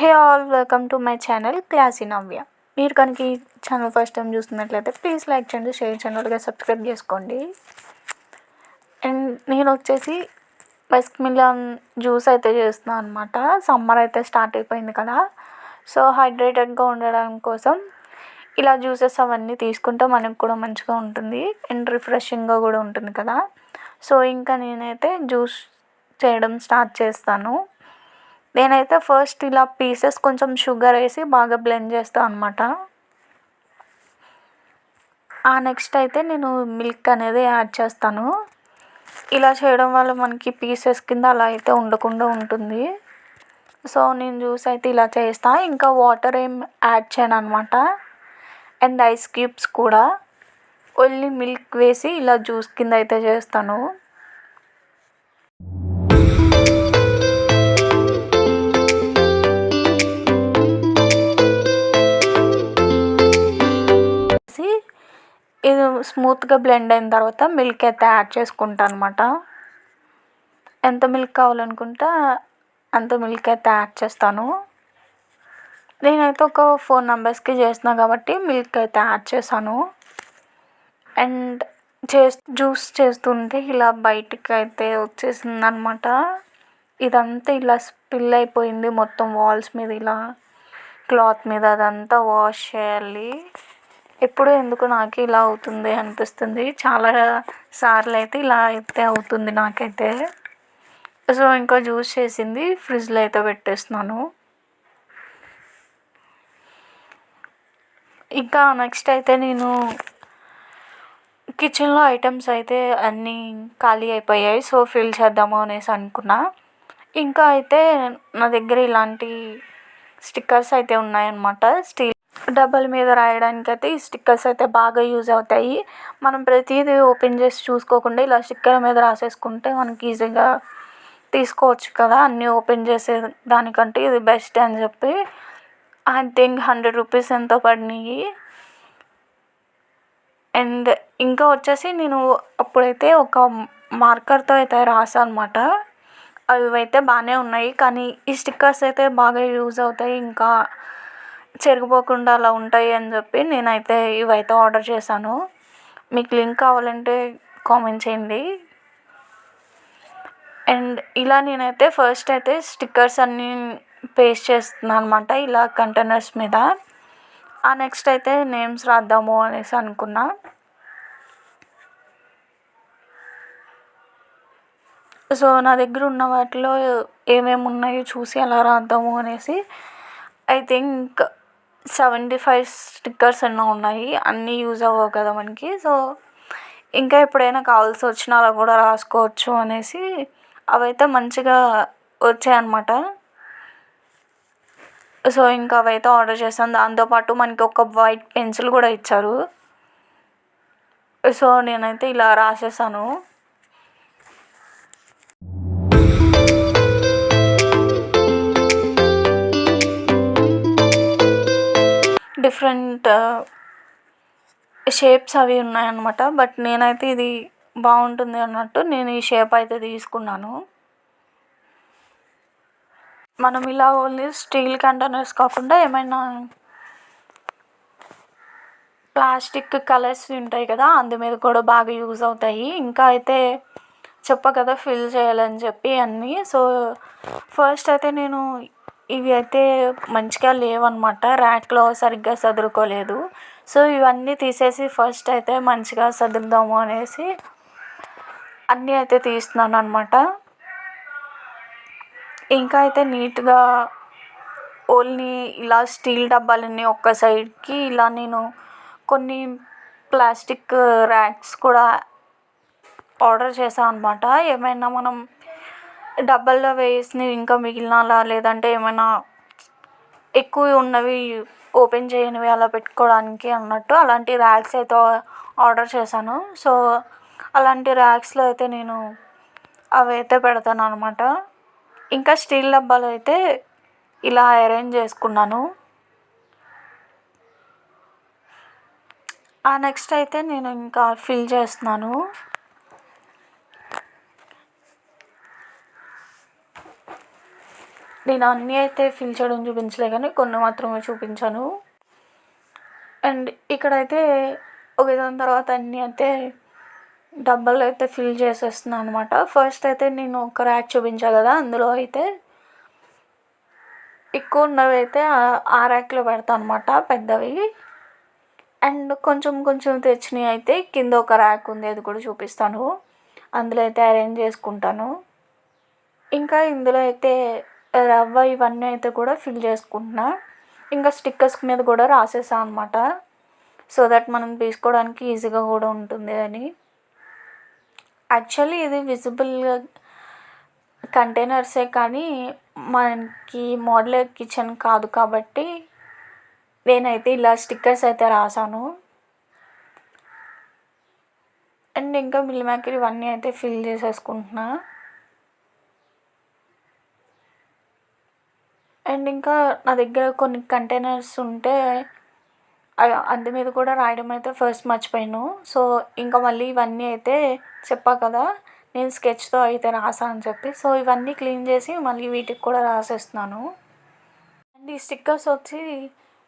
Hey all welcome to my channel classy Navya. మీరు కనుక ఈ ఛానల్ ఫస్ట్ టైం చూస్తున్నట్లయితే ప్లీజ్ లైక్ చేయండి షేర్ చేయండి సబ్స్క్రైబ్ చేసుకోండి. అండ్ నేను వచ్చేసి మస్క్ మిలన్ జ్యూస్ అయితే చేస్తున్నాను అనమాట సమ్మర్ అయితే స్టార్ట్ అయిపోయింది కదా. సో హైడ్రేటెడ్గా ఉండడం కోసం ఇలా జ్యూసెస్ అవన్నీ తీసుకుంటే మనకు కూడా మంచిగా ఉంటుంది. అండ్ రిఫ్రెషింగ్గా కూడా ఉంటుంది కదా. సో ఇంకా నేనైతే జ్యూస్ చేయడం స్టార్ట్ చేస్తాను. నేనైతే ఫస్ట్ ఇలా పీసెస్ కొంచెం షుగర్ వేసి బాగా బ్లెండ్ చేస్తాను అనమాట ఆ నెక్స్ట్ అయితే నేను మిల్క్ అనేది యాడ్ చేస్తాను. ఇలా చేయడం వల్ల మనకి పీసెస్ కింద అలా అయితే ఉండకుండా ఉంటుంది. సో నేను జ్యూస్ అయితే ఇలా చేస్తా. ఇంకా వాటర్ ఏం యాడ్ చేయను అనమాట అండ్ ఐస్ క్యూబ్స్ కూడా. ఓన్లీ మిల్క్ వేసి ఇలా జ్యూస్ కింద అయితే చేస్తాను. స్మూత్గా బ్లెండ్ అయిన తర్వాత మిల్క్ అయితే యాడ్ చేసుకుంటాను అనమాట ఎంత మిల్క్ కావాలనుకుంటే అంత మిల్క్ అయితే యాడ్ చేస్తాను. నేనైతే ఒక ఫోర్ మెంబర్స్కి చేస్తున్నా కాబట్టి మిల్క్ అయితే యాడ్ చేశాను. అండ్ చేస్ జ్యూస్ చేస్తుంటే ఇలా బయటికి అయితే వచ్చేసింది అనమాట ఇదంతా ఇలా స్పిల్ అయిపోయింది మొత్తం వాల్స్ మీద ఇలా క్లాత్ మీద అదంతా వాష్ చేయాలి. ఎప్పుడు ఎందుకు నాకు ఇలా అవుతుంది అనిపిస్తుంది. చాలా సార్లు అయితే ఇలా అయితే అవుతుంది నాకైతే. సో ఇంకా జ్యూస్ చేసింది ఫ్రిడ్జ్లో అయితే పెట్టేస్తున్నాను. ఇంకా నెక్స్ట్ అయితే నేను కిచెన్లో ఐటమ్స్ అయితే అన్నీ ఖాళీ అయిపోయాయి. సో ఫిల్ చేద్దాము అనేసి అనుకున్నా. ఇంకా అయితే నా దగ్గర ఇలాంటి స్టిక్కర్స్ అయితే ఉన్నాయన్నమాట. స్టీల్ డబ్బాల మీద రాయడానికి అయితే ఈ స్టిక్కర్స్ అయితే బాగా యూజ్ అవుతాయి. మనం ప్రతిదీ ఓపెన్ చేసి చూసుకోకుండా ఇలా స్టిక్కర్ మీద రాసేసుకుంటే మనకి ఈజీగా తీసుకోవచ్చు కదా. అన్నీ ఓపెన్ చేసే దానికంటే ఇది బెస్ట్ అని చెప్పి ఐ థింక్ హండ్రెడ్ రూపీస్ ఎంతో పడినాయి. అండ్ ఇంకా వచ్చేసి నేను అప్పుడైతే ఒక మార్కర్తో అయితే రాసాను అనమాట అవి అయితే బాగానే ఉన్నాయి. కానీ ఈ స్టిక్కర్స్ అయితే బాగా యూజ్ అవుతాయి. ఇంకా చెరిగిపోకుండా అలా ఉంటాయి అని చెప్పి నేనైతే ఇవైతే ఆర్డర్ చేశాను. మీకు లింక్ కావాలంటే కామెంట్ చేయండి. అండ్ ఇలా నేనైతే ఫస్ట్ అయితే స్టిక్కర్స్ అన్నీ పేస్ట్ చేస్తున్నాను అనమాట ఇలా కంటైనర్స్ మీద. ఆ నెక్స్ట్ అయితే నేమ్స్ రాద్దాము అనేసి అనుకున్నా. సో నా దగ్గర ఉన్న వాటిలో ఏమేమి ఉన్నాయో చూసి అలా రాద్దాము అనేసి I think seventy five stickers ఎన్నో ఉన్నాయి. అన్నీ యూజ్ అవ్వవు కదా మనకి. సో ఇంకా ఎప్పుడైనా కావాల్సి వచ్చినా అలా కూడా రాసుకోవచ్చు అనేసి అవైతే మంచిగా వచ్చాయన్నమాట. సో ఇంకా అవైతే ఆర్డర్ చేశాను దాంతోపాటు మనకి ఒక వైట్ పెన్సిల్ కూడా ఇచ్చారు. సో నేనైతే ఇలా రాసేసాను. డిఫరెంట్ షేప్స్ అవి ఉన్నాయన్నమాట. బట్ నేనైతే ఇది బాగుంటుంది అన్నట్టు నేను ఈ షేప్ అయితే తీసుకున్నాను. మనం ఇలా ఓన్లీ స్టీల్ కంటైనర్స్ కాకుండా ఏమైనా ప్లాస్టిక్ కలర్స్ ఉంటాయి కదా అందు మీద కూడా బాగా యూజ్ అవుతాయి. ఇంకా అయితే చెప్ప కదా ఫిల్ చేయాలని చెప్పి అన్నీ. సో ఫస్ట్ అయితే నేను ఇవి అయితే మంచిగా లేవన్నమాట. ర్యాక్లో సరిగ్గా సదురుకోలేదు. సో ఇవన్నీ తీసేసి ఫస్ట్ అయితే మంచిగా సర్దుదాము అనేసి అన్నీ అయితే తీస్తున్నాను అనమాట ఇంకా అయితే నీట్గా ఓన్లీ ఇలా స్టీల్ డబ్బాలన్నీ ఒక్క సైడ్కి ఇలా నేను కొన్ని ప్లాస్టిక్ ర్యాక్స్ కూడా ఆర్డర్ చేశాను అనమాట ఏమైనా మనం డబ్బాల్లో వేసినవి ఇంకా మిగిలిన లేదంటే ఏమైనా ఎక్కువ ఉన్నవి ఓపెన్ చేయనివి అలా పెట్టుకోవడానికి అన్నట్టు అలాంటి ర్యాక్స్ అయితే ఆర్డర్ చేశాను. సో అలాంటి ర్యాక్స్లో అయితే నేను అవి అయితే పెడతాను అనమాట ఇంకా స్టీల్ డబ్బాలు అయితే ఇలా అరేంజ్ చేసుకున్నాను. ఆ నెక్స్ట్ అయితే నేను ఇంకా ఫిల్ చేస్తున్నాను. నేను అన్నీ అయితే ఫిల్ చేయడం చూపించలే కానీ కొన్ని మాత్రమే చూపించాను. అండ్ ఇక్కడైతే ఒక దాని తర్వాత అన్నీ అయితే డబ్బాలు అయితే ఫిల్ చేసేస్తున్నాను అనమాట ఫస్ట్ అయితే నేను ఒక ర్యాక్ చూపించాను కదా అందులో అయితే ఎక్కువ ఉన్నవి అయితే ఆ ర్యాక్లో పెడతాను అనమాట పెద్దవి. అండ్ కొంచెం కొంచెం తెచ్చినవి అయితే కింద ఒక ర్యాక్ ఉంది అది కూడా చూపిస్తాను. అందులో అయితే అరేంజ్ చేసుకుంటాను. ఇంకా ఇందులో అయితే రవ్వ ఇవన్నీ అయితే కూడా ఫిల్ చేసుకుంటున్నా. ఇంకా స్టిక్కర్స్ మీద కూడా రాసేసాను అనమాట సో దట్ మనం తీసుకోవడానికి ఈజీగా కూడా ఉంటుంది అని. యాక్చువల్లీ ఇది విజిబుల్గా కంటైనర్సే కానీ మనకి మోడలర్ కిచెన్ కాదు కాబట్టి నేనైతే ఇలా స్టిక్కర్స్ అయితే రాసాను. అండ్ ఇంకా మిల్ మేకర్ ఇవన్నీ అయితే ఫిల్ చేసేసుకుంటున్నా. అండ్ ఇంకా నా దగ్గర కొన్ని కంటైనర్స్ ఉంటే అందు మీద కూడా రాయడం అయితే ఫస్ట్ మర్చిపోయాను. సో ఇంకా మళ్ళీ ఇవన్నీ అయితే చెప్పా కదా నేను స్కెచ్తో అయితే రాసా అని చెప్పి. సో ఇవన్నీ క్లీన్ చేసి మళ్ళీ వీటికి కూడా రాసేస్తున్నాను. అండ్ ఈ స్టిక్కర్స్ వచ్చి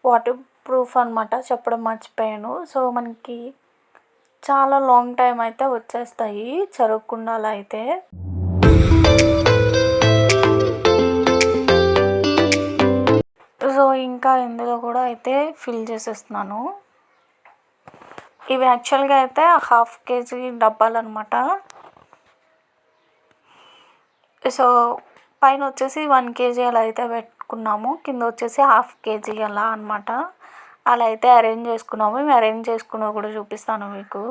వాటర్ ప్రూఫ్ అనమాట చెప్పడం మర్చిపోయాను. సో మనకి చాలా లాంగ్ టైం అయితే వచ్చేస్తాయి చెరగకుండా అలా అయితే. సో ఇంకా ఇందులో కూడా అయితే ఫిల్ చేసేస్తున్నాను. ఇవి యాక్చువల్గా అయితే హాఫ్ కేజీ డబ్బాలు అనమాట సో పైన వచ్చేసి వన్ కేజీ అలా అయితే పెట్టుకున్నాము. కింద వచ్చేసి హాఫ్ కేజీ అలా అనమాట అలా అయితే అరేంజ్ చేసుకున్నాము. మేము అరేంజ్ చేసుకున్నవి కూడా చూపిస్తాను మీకు.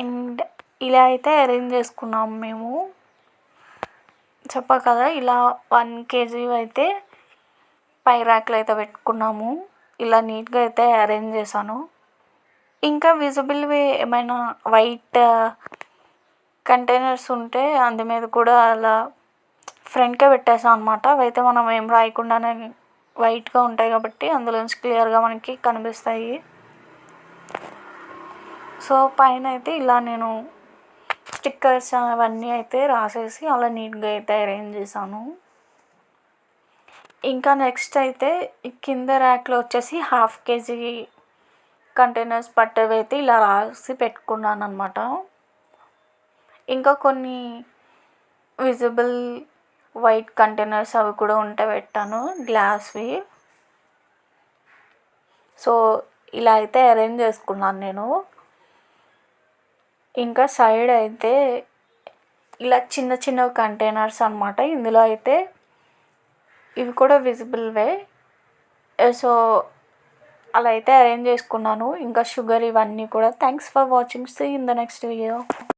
అండ్ ఇలా అయితే అరేంజ్ చేసుకున్నాము మేము. చెప్పా కదా ఇలా వన్ కేజీ అయితే పై ర్యాక్లో అయితే పెట్టుకున్నాము. ఇలా నీట్గా అయితే అరేంజ్ చేశాను. ఇంకా విజిబుల్వి ఏమైనా వైట్ కంటైనర్స్ uh, ఉంటే అందు మీద కూడా అలా ఫ్రంట్కే పెట్టేసాం అనమాట అవైతే మనం ఏం రాయకుండానే వైట్గా ఉంటాయి కాబట్టి అందులోంచి క్లియర్గా మనకి కనిపిస్తాయి. సో పైన అయితే ఇలా నేను స్టిక్కర్స్ అవన్నీ అయితే రాసేసి అలా నీట్గా అయితే అరేంజ్ చేశాను. ఇంకా నెక్స్ట్ అయితే కింద ర్యాక్లో వచ్చేసి హాఫ్ కేజీ కంటైనర్స్ పట్టేవి అయితే ఇలా రాసి పెట్టుకున్నాను అనమాట ఇంకా కొన్ని విజిబుల్ వైట్ కంటైనర్స్ అవి కూడా ఉంటే పెట్టాను గ్లాస్వి. సో ఇలా అయితే అరేంజ్ చేసుకున్నాను నేను. ఇంకా సైడ్ అయితే ఇలా చిన్న చిన్న కంటైనర్స్ అనమాట ఇందులో అయితే ఇవి కూడా విజిబుల్వే సో అలా అయితే అరేంజ్ చేసుకున్నాను. ఇంకా షుగర్ ఇవన్నీ కూడా. Thanks for watching see in the next video